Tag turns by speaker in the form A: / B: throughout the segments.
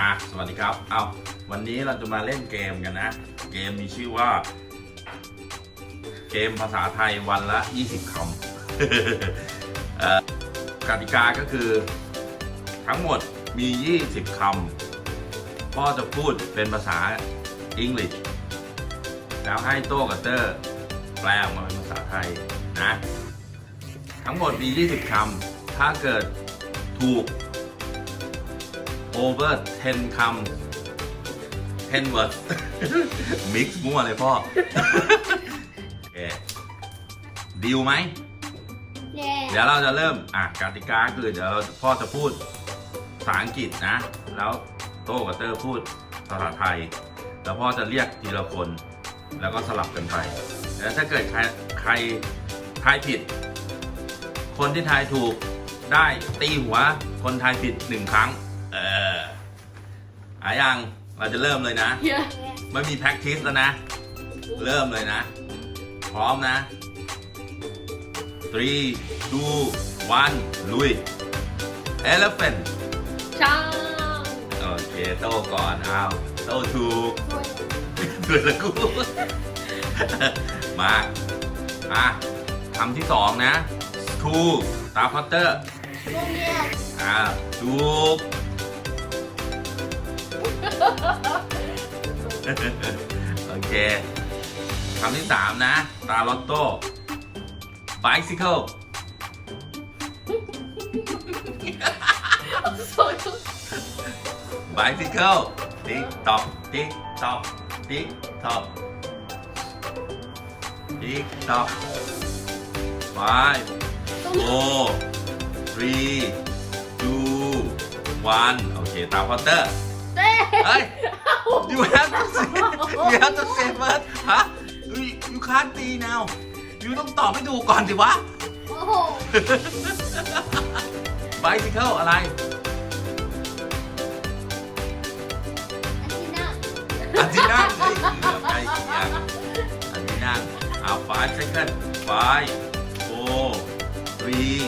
A: อะสวัสดีครับเอาวันนี้เราจะมาเล่นเกมกันนะ เกมมีชื่อว่า เกมภาษาไทยวันละ 20คำเอ่กติกาก็คือ ทั้งหมดมี 20คำพ่อจะพูดเป็นภาษาอังกฤษแล้วให้โต้กับเตอร์แปลออกมาเป็นภาษาไทยนะ ทั้งหมดมี 20คำถ้าเกิดถูก over 10 คำ 10 words mix มั่วเลยพ่อ โอเคดีลไหม
B: เย้
A: เดี๋ยวเราจะเริ่ม อะกติกาคือเดี๋ยวเราพ่อจะพูดภาษาอังกฤษนะ แล้วโต้กับเตอร์พูดภาษาไทย แล้วพ่อจะเรียกทีละคน แล้วก็สลับกันไปแล้วถ้าเกิดใครใครทายผิด คนที่ทายถูกได้ตีหัวคนทายผิดหนึ่งครั้งเออ อายังเราจะเริ่มเลยนะ
B: เย้
A: ไม่มี practice แล้วนะ เริ่มเลยนะ พร้อมนะ three two one ลุย elephant
B: ช้าง
A: โอเคโตก่อนเอาโตถูกเกิดแล้วกูมาอะคำที่สองนะ school ตาพัตเตอร์
B: โรงเรียน
A: อ่าถูก โอเคคำที่สามนะตาลอตโต้ bicycle bicycle ติ๊กตอกติ๊กตอกติ๊กตอกติ๊กตอก five four three two one โอเค ตามพอตเตอร์
B: เต้
A: เฮ้ย you have to say you have to say first ฮะ you you can't ตี now you ต้องตอบให้ถูกก่อนสิวะ
B: โอ้โห
A: bicycle อะไร
B: อันที่น่า
A: อันที่นั่งเฮ้ยเหลือไปอีกอย่างอันที่นั่งเอา five second five four three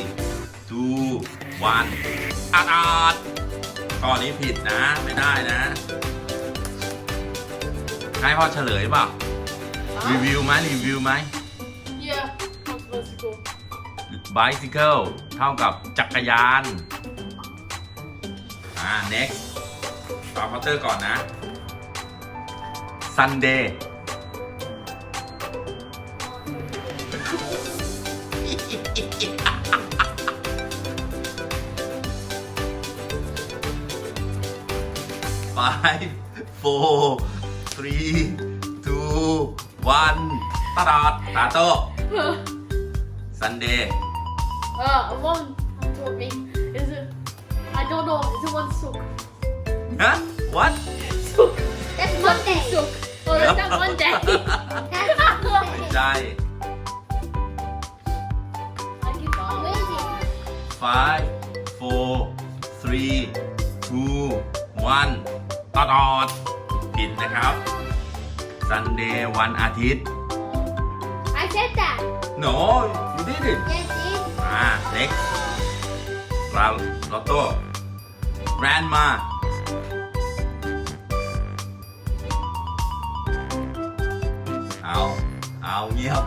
A: two one อาดอาด ข้อนี้ผิดนะ ไม่ได้นะ ให้พ่อเฉลยเปล่ารีวิวไหมรีวิวไหม
B: เย้ทำมาสิโก
A: bicycle เท่ากับจักรยาน อ่า next ตามพัตเตอร์ก่อนนะ Sunday 5 4 3 2 1ตาดาดตาโต้ Sunday
B: เออ one told me is it I don't know is it one sook
A: ฮะ what
B: sook that's one day sook oh that's not one day
A: ไม่ใช่
B: I give up
A: five four three two one ตอดอดผิดนะครับ Sunday วันอาทิตย์
B: I said that
A: no you did it
B: yes it
A: อ่า next ลาลอตโต้ grandma เอาเอาเงียบ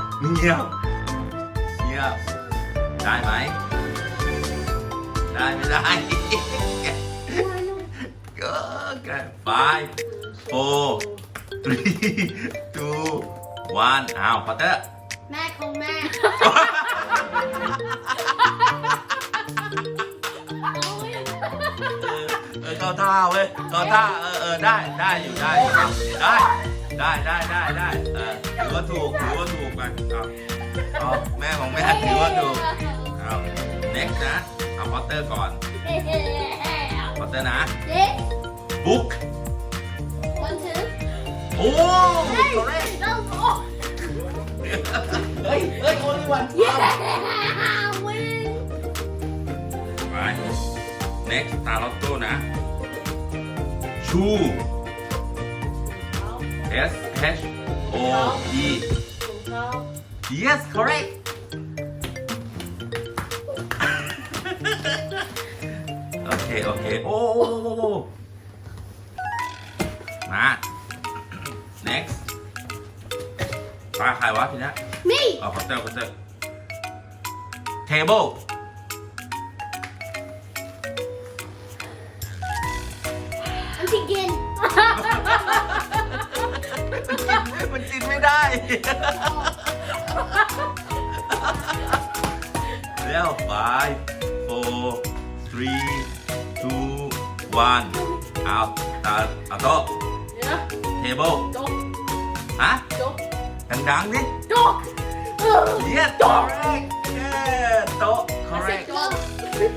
A: five four three two one เอาพอเตอร์
B: แม่ของแม่
A: เออเข้าท่าเว้ยเข้าท่าเออเออได้ได้อยู่ได้อยู่ได้ได้ได้ได้ได้เออถือว่าถูกถือว่าถูกไปเอาเอาแม่ของแม่ถือว่าถูกเอา next นะเอาพอตเตอร์ก่อน พอตเตอร์นะ
B: This
A: book
B: one two
A: โอ้
B: Hey,
A: correct
B: no, oh.
A: เฮ้ยเฮ้ยโอลิวัน
B: Yeah, win.
A: ไป next ตาลอตโต้นะ shoe S H O E yes correct โอเค โอเค โอ้โอ้โอ้โอ้ มา next ตาใครวะทีนี้ย
B: Me!
A: เอาคอนเตอร์คอนเตอร์ table
B: I'm thinking.
A: มันจินไม่ได้ เร็ว five four three two one เอาตาเอาโต table
B: Dog.
A: ฮะ
B: Dog.
A: ดังๆดิ
B: Dog. Ugh.
A: yes correct yeah โต๊ะ
B: I
A: correct
B: said dog.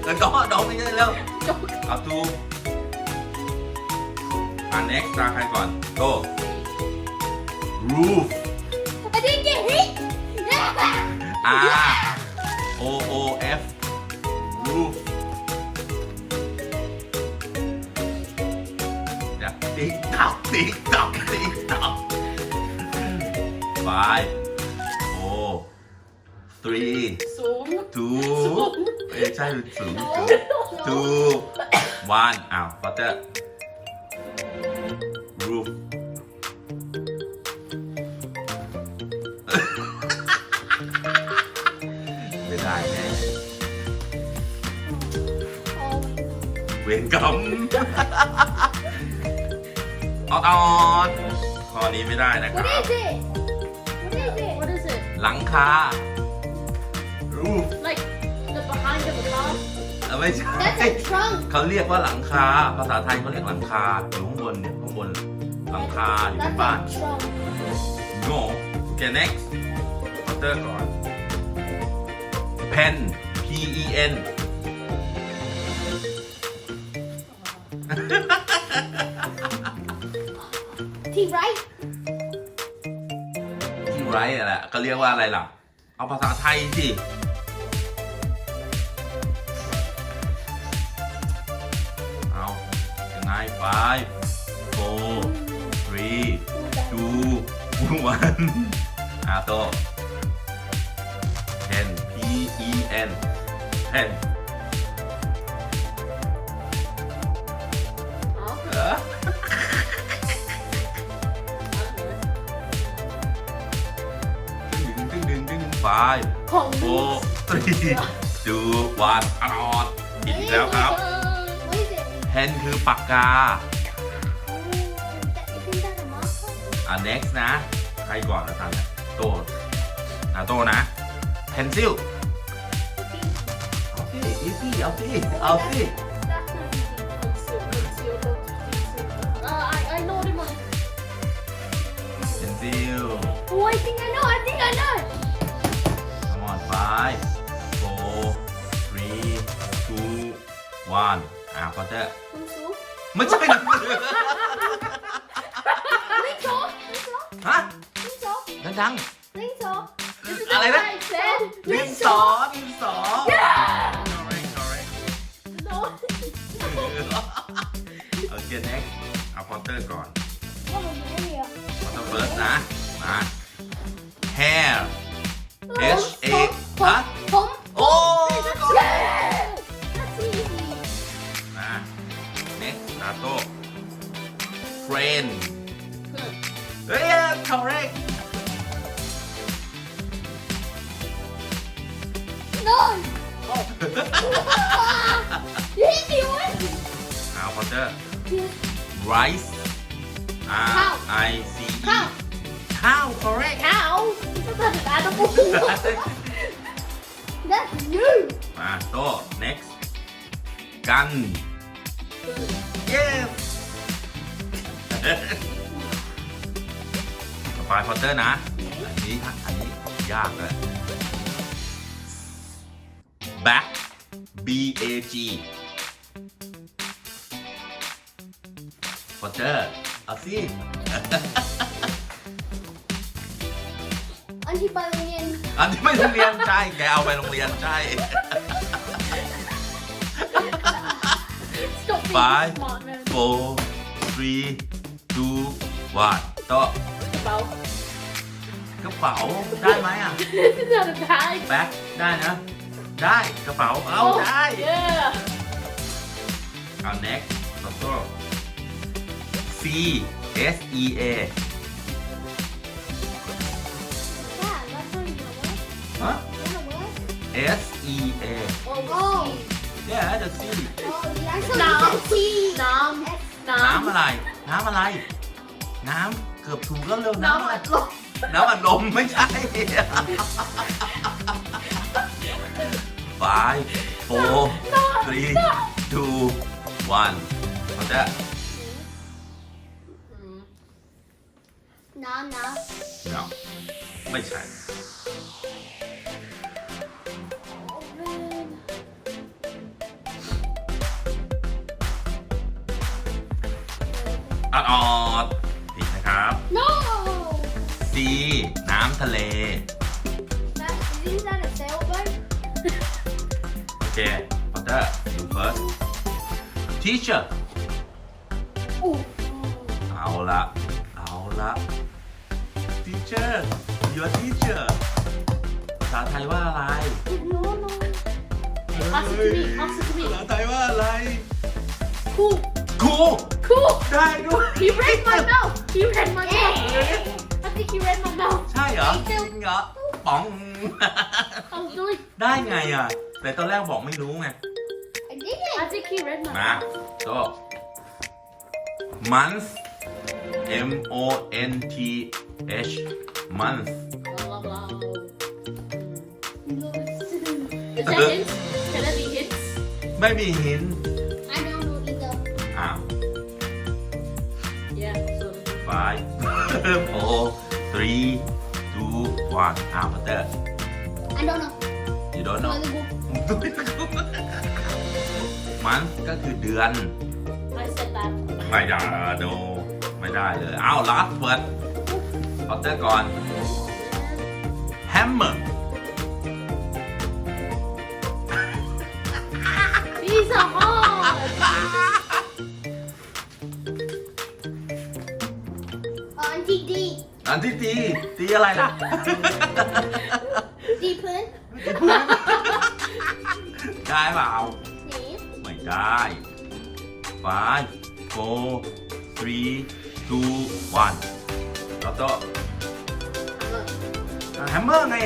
A: เออโต๊ะดองไม่ใช่เร็ว
B: Dog.
A: เอาตูอ่า next ตาใครก่อนโต roof
B: I didn't get hit.
A: R O O F roof เดี๋ five four three
B: สูง
A: two
B: สูง
A: เอ้ยใช่สูง two one อ้าวพอเตอร์ roof ไม่ได้แน่ เวรกรรมออดออดข้อนี้ไม่ได้นะค
B: What
A: รับ
B: is it?
A: หลังคา roof
B: Like the behind of a car?
A: เออไม่ใช่
B: That's a trunk.
A: เขาเรียกว่าหลังคา ภาษาไทยเขาเรียกหลังคาอยู่ข้างบนเนี่ยข้างบนหลังคาอยู่บ
B: That's
A: นบ้าน
B: a trunk.
A: no okay next พอเตอร์ก่อน pen P E N
B: T right?
A: ไรแหละก็เรียกว่าอะไรล่ะ เอาภาษาไทยสิเอายังไงไฟโฟรีดูวันอาโต N P E N 10 five
B: ของ
A: four three two อรอดผิดแล้วครับเพนคือปากกาอ่า next นะ ใครก่อนนะท่านโตนะโตนะพันซิลเอาสิอีซี่เอาสิเอาสิ
B: พันซิลโอ้ย I think I know. I think I know.
A: Come on five four three two one อะพอเจอ
B: Pencil.
A: ไม่ใช่หนังสือ
B: Pencil. Pencil.
A: ฮะ
B: Pencil.
A: ดัง
B: Pencil. This is
A: อะไร
B: what
A: นะ
B: I said.
A: ๆดินสอดิน
B: you hit me once.
A: เอาพอเตอร์ rice R
B: Cow.
A: I C E
B: Cow.
A: ข้าว correct
B: Cow. That's an animal. That's you.
A: มาโต้ next กัน yes ต่อไปพอเตอร์นะ อันนี้อันนี้ยากเลย back B A G พอเตอร์เอาสิ
B: Anti-Ballerinian.
A: อันนี้ไม่โรงเรียนใช่แกเอาไปโรงเรียนใช่
B: Stop being
A: Five.
B: smart, man.
A: four three two one โต๊ะ
B: Bow.
A: กระเป๋าได้ไหมอะ
B: this is not a bag.
A: แบ็คได้นะ ได้กระเป๋าเอาได้
B: เย้
A: เอา next circle C S E A แล้วก็ห S E A
B: โอ้โ yeah
A: the C
B: โอ้ยแล้วหนูที่น้ำ
A: น้ำอะไร น้ำอะไร น้ำเกือบถูกแล้วเร็วำน้ำ
B: น้ำอัดลม
A: น้ำอัดลมไม่ใช่ five four three two one มันจะ
C: น้ำนะ
A: no ไม่ใช่ออดออดผิดนะครับ
C: No
A: C น้ำทะเล teacher
C: Ooh
A: เอาละเอาละ teacher your teacher ภาษาไทยว่าอะไร
C: no no
B: ภาษาคุมิภาษาคุมิ
A: ภาษาไทยว่าอะไร
B: คู
A: ครู
B: คู
A: ได้ด้วย
B: he read my mouth he read my mouth I think he read my mouth
A: ใช่เหรอจริงเหรอป๋อง
B: I was doing
A: ได้ไงอะ แต่ตอนแรกบอกไม่รู้ไง
C: I did it
B: I think he read my
A: มา
B: mouth
A: โต month M O N T H month
B: blah blah blah
C: no
B: Is that hints? Can that be hints?
A: ไม่มีหิน
C: I don't know either
A: อ้าว
B: Yeah so
A: five four three two one อ้าวพัตเตอร์
C: I don't know
A: you don't know
C: Another book
A: มันก็คือเดือน
B: I said that
A: ไม่ได้โนไม่ได้เลยอ้าว last word พัตเตอร์ก่อน hammer
B: These are hard
C: อ๋ออันที่ดี
A: อันที่ตีตีอะไรล่ะ
C: ดีพื้น
A: ได้เปล่า
C: นี่
A: ไม่ได้ five four three two one แล้วก็แฮมเมอร์ไง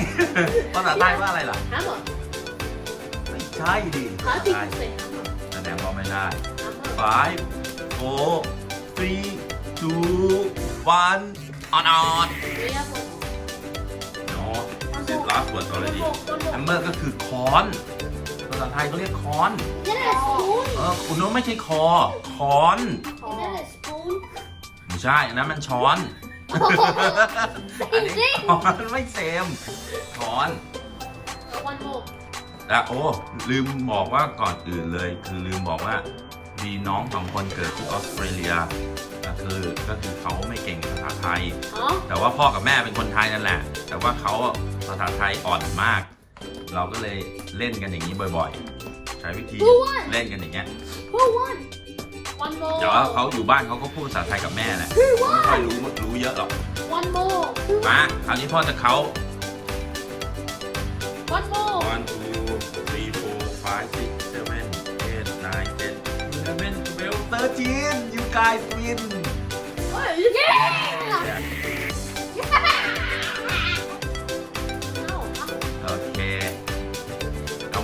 A: ภาษาไทยว่าอะไรล่ะ
B: Hammer
A: ไม่ใช่ดิ
B: How do you say hammer?
A: แสดงว่าไม่ได้
B: Hammer
A: five four three two one on on
B: We have one
A: no this last word already
B: One more, one more.
A: แฮมเมอร์ก็คือค้อนภาษาไทยเขาเรียกค้อน
C: Is that a spoon
A: เออคุณโน้ตไม่ใช่คอค้อน
C: Is that a spoon
A: ไม่ใช่อันนั้นมันช้อน อันนี้ค้อนไม่เซมค้อน
B: Uh, One more
A: อะโอ้ลืมบอกว่าก่อนอื่นเลย คือลืมบอกว่ามีน้องสองคนเกิดที่ออสเตรเลียก็คือก็คือเขาไม่เก่งภาษาไทย
B: Huh?
A: แต่ว่าพ่อกับแม่เป็นคนไทยนั่นแหละ แต่ว่าเขาภาษาไทยอ่อนมาก เราก็เลยเล่นกันอย่างนี้บ่อยๆ ใช้วิธี
C: Who won?
A: เล่นกันอย่างเงี้ย
C: Who won
B: One more
A: แต่ว่าเขาอยู่บ้านเขาก็พูดภาษาไทยกับแม่แหละไม่ค่อยรู้รู้เยอะหรอก
B: One more
A: มาคราวนี้พ่อจะเขา
B: One more
A: one two three four five six seven eight nine ten eleven twelve thirteen you guys win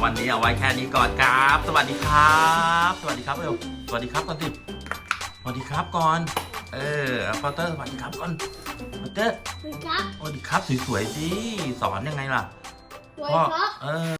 A: วันนี้เอาไว้แค่นี้ก่อนครับ สวัสดีครับ สวัสดีครับเร็วสวัสดีครับก่อนสิสวัสดีครับก่อน เออเอาพอเตอร์สวัสดีครับก่อนพอเตอร์
C: สวัสดีครับ
A: สวัสดีครับสวยๆสิสอนยังไงล่ะ
C: สวัส
A: พ่อ
C: ดีครับ
A: เออ